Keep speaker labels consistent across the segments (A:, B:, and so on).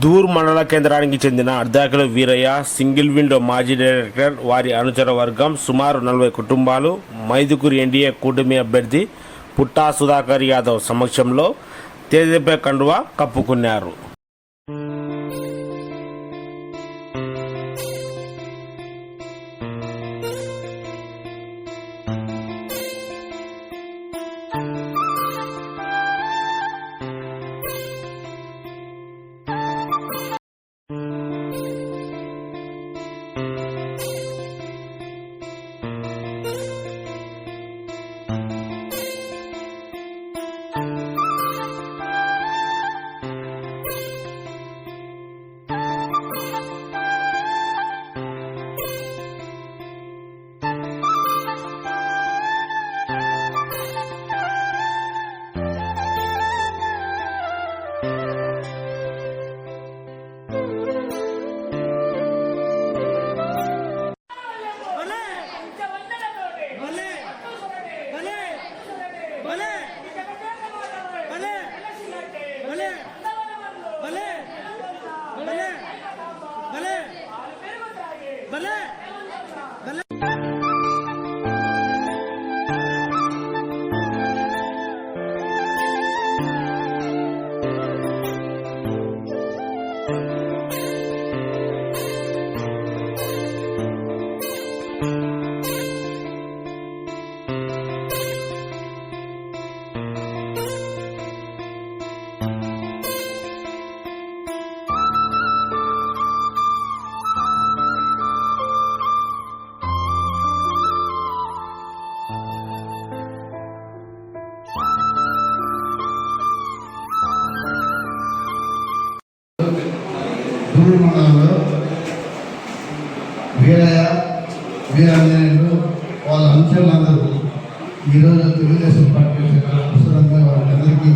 A: దూర్ మండల కేంద్రానికి చెందిన అర్ధాకుల వీరయ్య సింగిల్ విండో మాజీ డైరెక్టర్ వారి అనుచర వర్గం సుమారు నలభై కుటుంబాలు మైదుకూరు ఎన్డీఏ కూటమి అభ్యర్థి పుట్టా సుధాకర్ యాదవ్ సమక్షంలో తేదీపై కండువా కప్పుకున్నారు.
B: ಬಲೆ ಬಲೆ ಬಲೆ ಬಲೆ. ಬಲೆ
C: పూర్వ మండలంలో వీరయ్య వీరాంజనేయులు వాళ్ళ అంశాలందరూ ఈరోజు తెలుగుదేశం పార్టీ పుస్తకంగా వాళ్ళందరికీ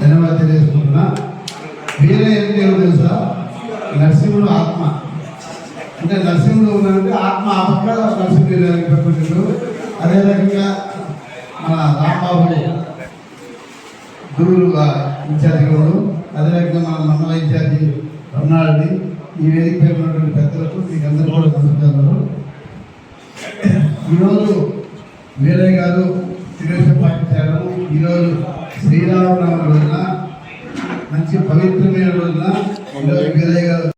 C: ధన్యవాదాలు తెలియజేసుకుంటున్నా. వీరయ్య అంటే తెలుసా? నరసింహుడు ఆత్మ. అంటే నరసింహుడు ఉన్నారంటే ఆత్మ ఆ పక్క నరసింహుడు పెట్టుకుంటాడు అదే రకంగా మన రాంబాబు గురువులుగా ఇన్ఛార్జి గారు అదే రకంగా మన మండల ఇన్ఛార్జి రమణారెడ్డి ఈ వేదిక పై ఉన్నటువంటి పెద్దలకు మీకు అందరూ కూడా నమస్కారాలు ఈరోజు వీరయ్య గారు తెలుగుదేశం పార్టీ చేరడం ఈరోజు శ్రీరామనవమి రోజున మంచి పవిత్రమైన రోజున ఈరోజు వీరయ్య గారు